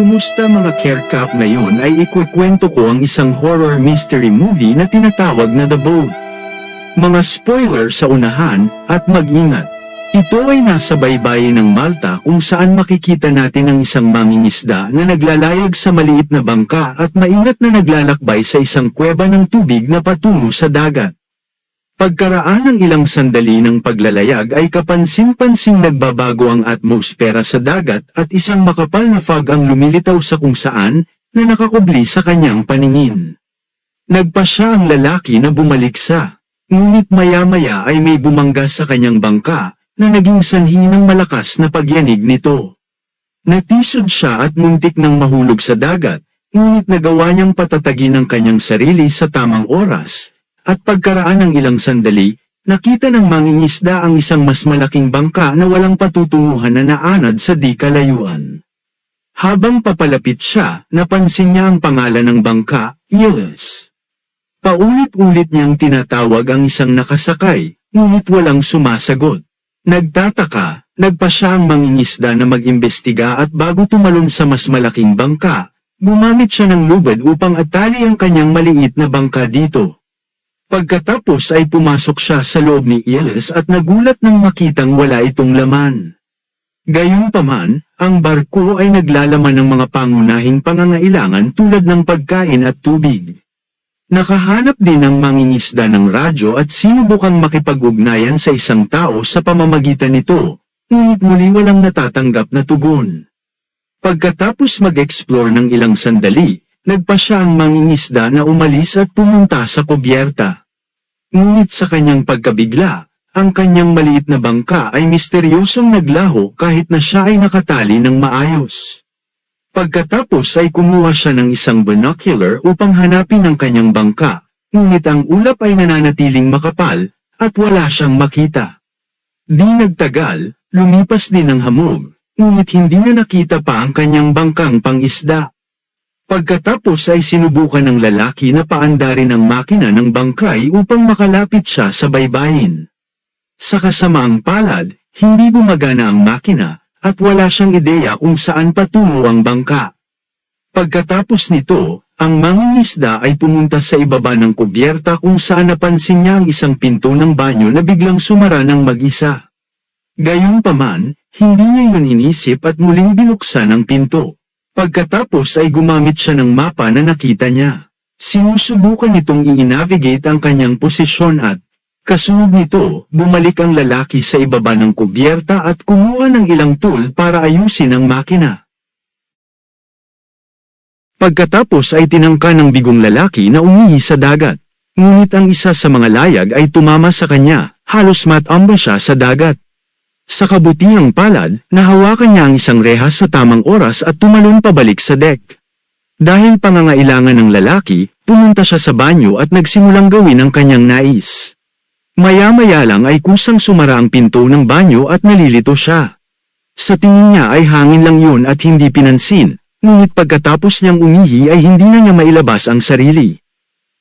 Kumusta mga Kerkap ngayon ay ikwekwento ko ang isang horror mystery movie na tinatawag na The Boat. Mga spoiler sa unahan, at mag-ingat. Ito ay nasa baybayin ng Malta kung saan makikita natin ang isang mangingisda na naglalayag sa maliit na bangka at maingat na naglalakbay sa isang kuweba ng tubig na patungo sa dagat. Pagkaraan ng ilang sandali ng paglalayag ay kapansin-pansing nagbabago ang atmosfera sa dagat at isang makapal na fog ang lumilitaw sa kung saan na nakakubli sa kanyang paningin. Nagpa siya ang lalaki na bumalik sa, ngunit maya-maya ay may bumangga sa kanyang bangka na naging sanhi ng malakas na pagyanig nito. Natisod siya at muntik nang mahulog sa dagat, ngunit nagawa niyang patatagin ang kanyang sarili sa tamang oras, at pagkaraan ng ilang sandali, nakita ng mangingisda ang isang mas malaking bangka na walang patutunguhan na naanad sa di kalayuan. Habang papalapit siya, napansin niya ang pangalan ng bangka, Iles. Paulit-ulit niyang tinatawag ang isang nakasakay, ngunit walang sumasagot. Nagtataka, nagpa siya ang mangingisda na mag-imbestiga at bago tumalon sa mas malaking bangka, gumamit siya ng lubad upang atali ang kanyang maliit na bangka dito. Pagkatapos ay pumasok siya sa loob ni Iles at nagulat nang makitang wala itong laman. Gayunpaman, ang barko ay naglalaman ng mga pangunahing pangangailangan tulad ng pagkain at tubig. Nakahanap din ang mangingisda ng radyo at sinubukang makipag-ugnayan sa isang tao sa pamamagitan nito, ngunit muli walang natatanggap na tugon. Pagkatapos mag-explore ng ilang sandali, nagpa siya ang mangingisda na umalis at pumunta sa kubyerta. Ngunit sa kanyang pagkabigla, ang kanyang maliit na bangka ay misteryosong naglaho kahit na siya ay nakatali ng maayos. Pagkatapos ay kumuha siya ng isang binocular upang hanapin ang kanyang bangka, ngunit ang ulap ay nananatiling makapal, at wala siyang makita. Di nagtagal, lumipas din ang hamog, ngunit hindi na nakita pa ang kanyang bangkang pangisda. Pagkatapos ay sinubukan ng lalaki na paandarin ang makina ng bangkay upang makalapit siya sa baybayin. Sa kasamaang palad, hindi gumagana ang makina, at wala siyang ideya kung saan patungo ang bangka. Pagkatapos nito, ang mangingisda ay pumunta sa ibaba ng kubyerta kung saan napansin niya ang isang pinto ng banyo na biglang sumara ng mag-isa. Gayunpaman, hindi niya yun inisip at muling binuksan ang pinto. Pagkatapos ay gumamit siya ng mapa na nakita niya. Sinusubukan nitong i-navigate ang kanyang posisyon at, kasunod nito, bumalik ang lalaki sa ibaba ng kubyerta at kumuha ng ilang tool para ayusin ang makina. Pagkatapos ay tinangka ng bigong lalaki na umihi sa dagat. Ngunit ang isa sa mga layag ay tumama sa kanya, halos matamba siya sa dagat. Sa kabutihang palad, nahawakan niya ang isang rehas sa tamang oras at tumalon pabalik sa deck. Dahil pangangailangan ng lalaki, pumunta siya sa banyo at nagsimulang gawin ang kanyang nais. Maya-maya lang ay kusang sumara ang pinto ng banyo at nalilito siya. Sa tingin niya ay hangin lang yun at hindi pinansin, ngunit pagkatapos niyang umihi ay hindi na niya mailabas ang sarili.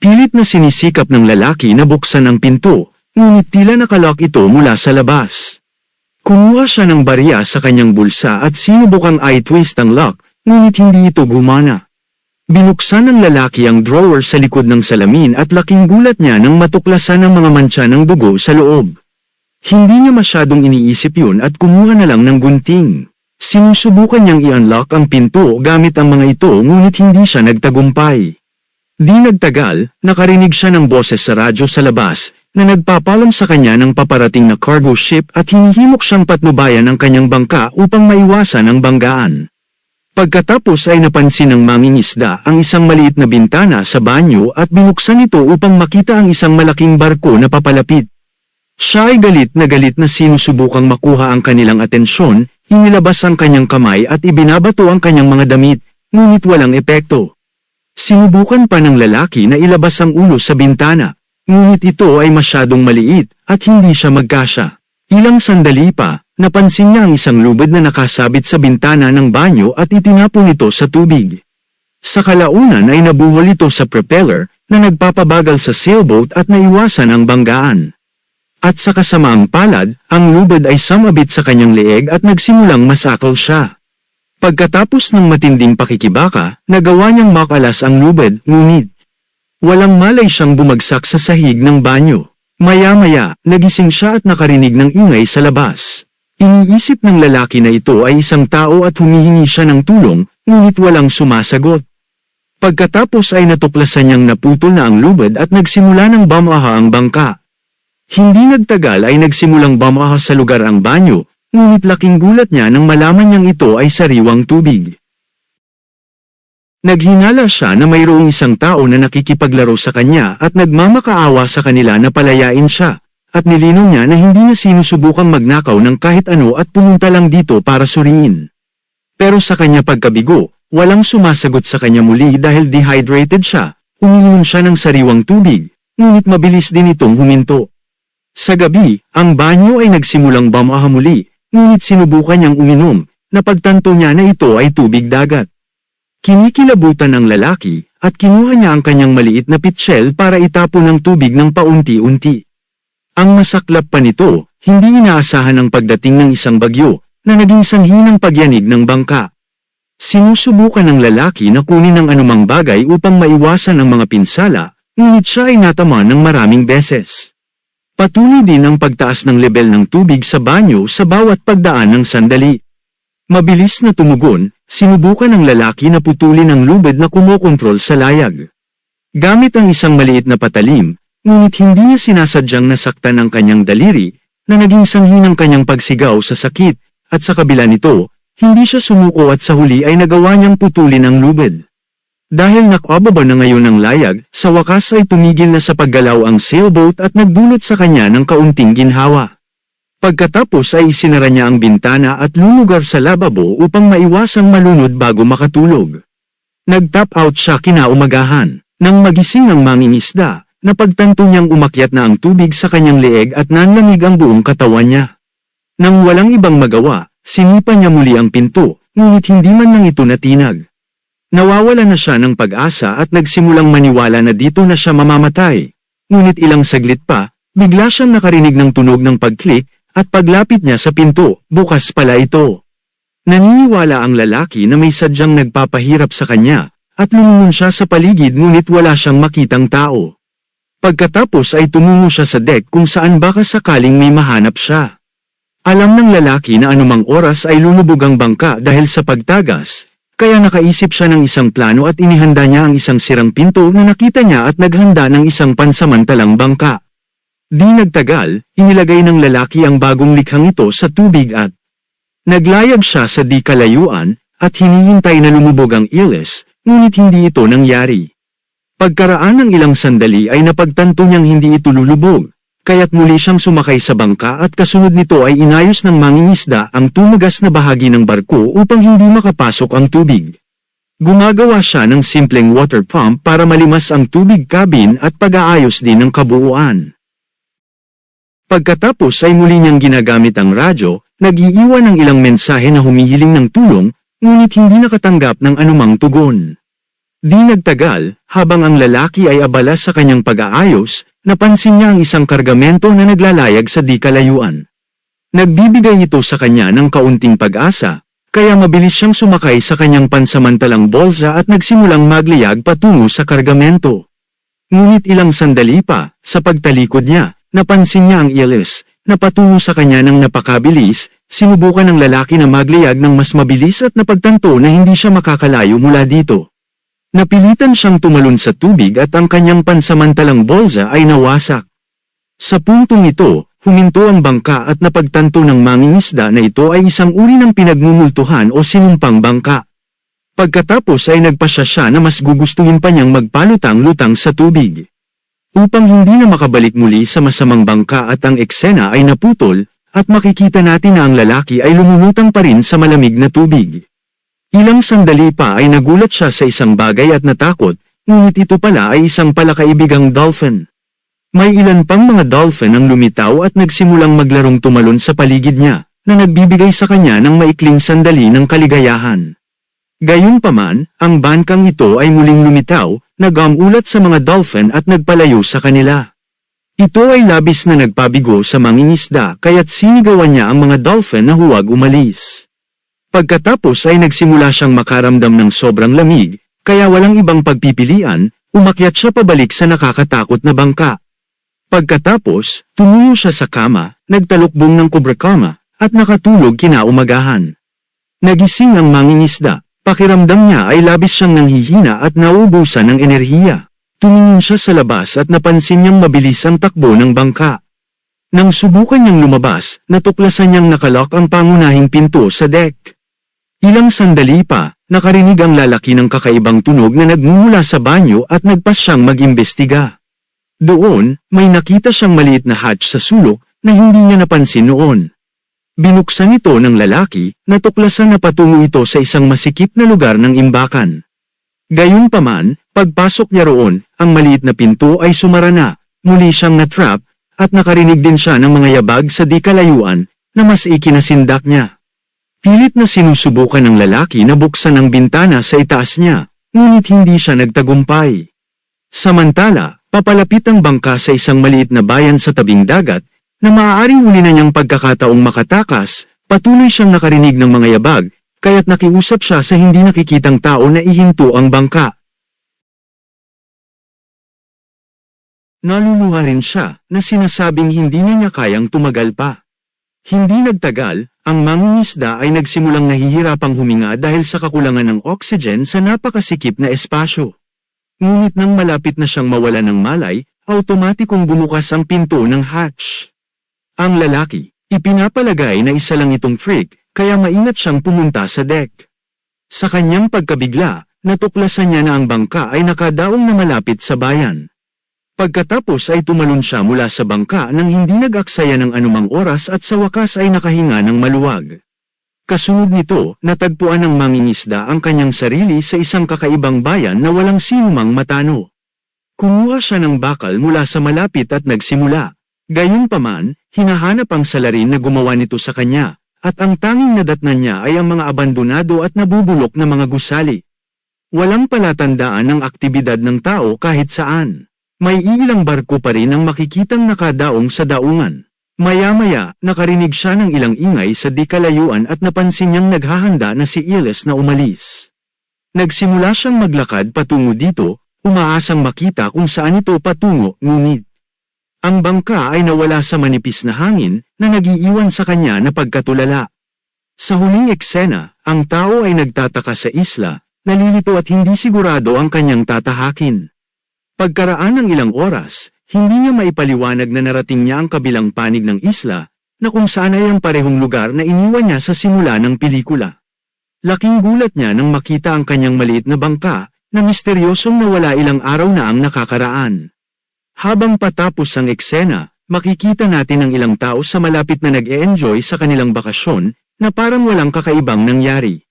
Pilit na sinisikap ng lalaki na buksan ang pinto, ngunit tila nakalock ito mula sa labas. Kumuha siya ng barya sa kanyang bulsa at sinubukang i-twist ang lock, ngunit hindi ito gumana. Binuksan ng lalaki ang drawer sa likod ng salamin at laking gulat niya nang matuklasan ng mga mantsa ng dugo sa loob. Hindi niya masyadong iniisip yun at kumuha na lang ng gunting. Sinusubukan niyang i-unlock ang pinto gamit ang mga ito ngunit hindi siya nagtagumpay. Di nagtagal, nakarinig siya ng boses sa radyo sa labas, na nagpapalam sa kanya ng paparating na cargo ship at hinihimok siyang patnubayan ang kanyang bangka upang maiwasan ang banggaan. Pagkatapos ay napansin ng mangingisda ang isang maliit na bintana sa banyo at binuksan ito upang makita ang isang malaking barko na papalapit. Siya ay galit na galit na sinusubukang makuha ang kanilang atensyon, inilabas ang kanyang kamay at ibinabato ang kanyang mga damit, ngunit walang epekto. Sinubukan pa ng lalaki na ilabas ang ulo sa bintana, ngunit ito ay masyadong maliit at hindi siya magkasya. Ilang sandali pa, napansin niya ang isang lubid na nakasabit sa bintana ng banyo at itinapon ito sa tubig. Sa kalaunan ay nabuhol ito sa propeller na nagpapabagal sa sailboat at naiwasan ang banggaan. At sa kasamaang palad, ang lubid ay sumabit sa kanyang leeg at nagsimulang masakal siya. Pagkatapos ng matinding pakikibaka, nagawa niyang makalas ang lubid, ngunit walang malay siyang bumagsak sa sahig ng banyo. Maya-maya, nagising siya at nakarinig ng ingay sa labas. Iniisip ng lalaki na ito ay isang tao at humihingi siya ng tulong, ngunit walang sumasagot. Pagkatapos ay natuklasan niyang naputol na ang lubid at nagsimula ng bamaha ang bangka. Hindi nagtagal ay nagsimulang bamaha sa lugar ang banyo, ngunit laking gulat niya nang malaman niyang ito ay sariwang tubig. Naghinala siya na mayroong isang tao na nakikipaglaro sa kanya at nagmamakaawa sa kanila na palayain siya, at nilinaw niya na hindi niya sinusubukang magnakaw ng kahit ano at pumunta lang dito para suriin. Pero sa kanya pagkabigo, walang sumasagot sa kanya muli dahil dehydrated siya, umiinom siya ng sariwang tubig, ngunit mabilis din itong huminto. Sa gabi, ang banyo ay nagsimulang bamaha muli, ngunit sinubukan niyang uminom, napagtanto niya na ito ay tubig dagat. Kinikilabutan ang lalaki, at kinuha niya ang kanyang maliit na pitsyel para itapon ng tubig ng paunti-unti. Ang masaklap pa nito, hindi inaasahan ang pagdating ng isang bagyo, na naging sanhi ng pagyanig ng bangka. Sinusubukan ng lalaki na kunin ang anumang bagay upang maiwasan ang mga pinsala, ngunit siya ay natama ng maraming beses. Patuloy din ang pagtaas ng level ng tubig sa banyo sa bawat pagdaan ng sandali. Mabilis na tumugon, sinubukan ng lalaki na putulin ang lubid na kumokontrol sa layag. Gamit ang isang maliit na patalim, ngunit hindi niya sinasadyang nasaktan ang kanyang daliri, na naging sanhi ng kanyang pagsigaw sa sakit, at sa kabila nito, hindi siya sumuko at sa huli ay nagawa niyang putulin ang lubid. Dahil nakababa na ngayon ang layag, sa wakas ay tumigil na sa paggalaw ang sailboat at nagdulot sa kanya ng kaunting ginhawa. Pagkatapos ay isinara niya ang bintana at lumugar sa lababo upang maiwasang malunod bago makatulog. Nag-tap out siya kinaumagahan. Nang magising ang mangingisda, napagtanto niyang umakyat na ang tubig sa kanyang leeg at nanlamig ang buong katawan niya. Nang walang ibang magawa, sinipa niya muli ang pinto, ngunit hindi man lang ito natinag. Nawawala na siya ng pag-asa at nagsimulang maniwala na dito na siya mamamatay. Ngunit ilang saglit pa, bigla siyang nakarinig ng tunog ng pag-click, at paglapit niya sa pinto, bukas pala ito. Naniniwala ang lalaki na may sadyang nagpapahirap sa kanya, at lumingon siya sa paligid ngunit wala siyang makitang tao. Pagkatapos ay tumungo siya sa deck kung saan baka sakaling may mahanap siya. Alam ng lalaki na anumang oras ay lulubog ang bangka dahil sa pagtagas, kaya nakaisip siya ng isang plano at inihanda niya ang isang sirang pinto na nakita niya at naghanda ng isang pansamantalang bangka. Di nagtagal, inilagay ng lalaki ang bagong likhang ito sa tubig at naglayag siya sa di kalayuan, at hinihintay na lumubog ang iles, ngunit hindi ito nangyari. Pagkaraan ng ilang sandali ay napagtanto niyang hindi ito lulubog, kaya't muli siyang sumakay sa bangka at kasunod nito ay inayos ng mangingisda ang tumagas na bahagi ng barko upang hindi makapasok ang tubig. Gumagawa siya ng simpleng water pump para malimas ang tubig cabin at pag-aayos din ng kabuuan. Pagkatapos ay muli niyang ginagamit ang radyo, nag-iiwan ng ilang mensahe na humihiling ng tulong, ngunit hindi nakatanggap ng anumang tugon. Di nagtagal, habang ang lalaki ay abala sa kanyang pag-aayos, napansin niya ang isang kargamento na naglalayag sa di kalayuan. Nagbibigay ito sa kanya ng kaunting pag-asa, kaya mabilis siyang sumakay sa kanyang pansamantalang bolsa at nagsimulang magliyag patungo sa kargamento. Ngunit ilang sandali pa, sa pagtalikod niya, Napansin niya ang ilis, na patungo sa kanya ng napakabilis, sinubukan ng lalaki na magliyag ng mas mabilis at napagtanto na hindi siya makakalayo mula dito. Napilitan siyang tumalon sa tubig at ang kanyang pansamantalang bolsa ay nawasak. Sa puntong ito, huminto ang bangka at napagtanto ng mangingisda na ito ay isang uri ng pinagmumultuhan o sinumpang bangka. Pagkatapos ay nagpasya siya na mas gugustuhin pa niyang magpalutang-lutang sa tubig. Upang hindi na makabalik muli sa masamang bangka at ang eksena ay naputol, at makikita natin na ang lalaki ay lumulutang pa rin sa malamig na tubig. Ilang sandali pa ay nagulat siya sa isang bagay at natakot, ngunit ito pala ay isang palakaibigang dolphin. May ilan pang mga dolphin ang lumitaw at nagsimulang maglarong tumalon sa paligid niya, na nagbibigay sa kanya ng maikling sandali ng kaligayahan. Gayunpaman, ang bankang ito ay muling lumitaw, nagamulat sa mga dolphin at nagpalayo sa kanila. Ito ay labis na nagpabigo sa mangingisda kaya't sinigawan niya ang mga dolphin na huwag umalis. Pagkatapos ay nagsimula siyang makaramdam ng sobrang lamig, kaya walang ibang pagpipilian, umakyat siya pabalik sa nakakatakot na bangka. Pagkatapos, tumungo siya sa kama, nagtalukbong ng kubrakama, at nakatulog kinaumagahan. Nagising ang mangingisda, pakiramdam niya ay labis siyang nanghihina at naubusan ng enerhiya. Tumingin siya sa labas at napansin niyang mabilis ang takbo ng bangka. Nang subukan niyang lumabas, natuklasan niyang nakalok ang pangunahing pinto sa deck. Ilang sandali pa, nakarinig ang lalaki ng kakaibang tunog na nagmumula sa banyo at nagpas siyang mag-imbestiga. Doon, may nakita siyang maliit na hatch sa sulok na hindi niya napansin noon. Binuksan ito ng lalaki, natuklasan na patungo ito sa isang masikip na lugar ng imbakan. Gayunpaman, pagpasok niya roon, ang maliit na pinto ay sumara na, muli siyang natrap, at nakarinig din siya ng mga yabag sa di kalayuan, na mas ikinasindak niya. Pilit na sinusubukan ng lalaki na buksan ang bintana sa itaas niya, ngunit hindi siya nagtagumpay. Samantala, papalapit ang bangka sa isang maliit na bayan sa tabing dagat, na maaaring huli na niyang pagkakataong makatakas, patuloy siyang nakarinig ng mga yabag, kaya't nakiusap siya sa hindi nakikitang tao na ihinto ang bangka. Naluluha rin siya na sinasabing hindi na niya kayang tumagal pa. Hindi nagtagal, ang mangingisda ay nagsimulang nahihirapang huminga dahil sa kakulangan ng oxygen sa napakasikip na espasyo. Ngunit nang malapit na siyang mawala ng malay, automatikong bumukas ang pinto ng hatch. Ang lalaki, ipinapalagay na isa lang itong trick, kaya maingat siyang pumunta sa deck. Sa kanyang pagkabigla, natuklasan niya na ang bangka ay nakadaong na malapit sa bayan. Pagkatapos ay tumalon siya mula sa bangka nang hindi nag-aksaya ng anumang oras at sa wakas ay nakahinga ng maluwag. Kasunod nito, natagpuan ng mangingisda ang kanyang sarili sa isang kakaibang bayan na walang sinumang matano. Kumuha siya ng bakal mula sa malapit at nagsimula. Gayunpaman, hinahanap ang salarin na gumawa nito sa kanya, at ang tanging nadatnan niya ay ang mga abandonado at nabubulok na mga gusali. Walang palatandaan ng aktibidad ng tao kahit saan. May ilang barko pa rin ang makikitang nakadaong sa daungan. Maya-maya, nakarinig siya ng ilang ingay sa di kalayuan at napansin niyang naghahanda na si Iles na umalis. Nagsimula siyang maglakad patungo dito, umaasang makita kung saan ito patungo, ngunit. Ang bangka ay nawala sa manipis na hangin na nagiiwan sa kanya na pagkatulala. Sa huling eksena, ang tao ay nagtataka sa isla, nalilito at hindi sigurado ang kanyang tatahakin. Pagkaraan ng ilang oras, hindi niya maipaliwanag na narating niya ang kabilang panig ng isla, na kung saan ay ang parehong lugar na iniwan niya sa simula ng pelikula. Laking gulat niya nang makita ang kanyang maliit na bangka, na misteryosong nawala ilang araw na ang nakakaraan. Habang patapos ang eksena, makikita natin ang ilang tao sa malapit na nag-e-enjoy sa kanilang bakasyon, na parang walang kakaibang nangyari.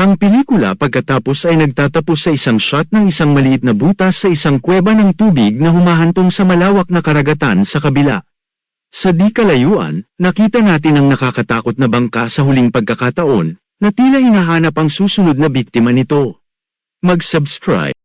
Ang pelikula pagkatapos ay nagtatapos sa isang shot ng isang maliit na butas sa isang kuweba ng tubig na humahantong sa malawak na karagatan sa kabila. Sa di kalayuan, nakita natin ang nakakatakot na bangka sa huling pagkakataon, na tila hinahanap ang susunod na biktima nito. Mag-subscribe.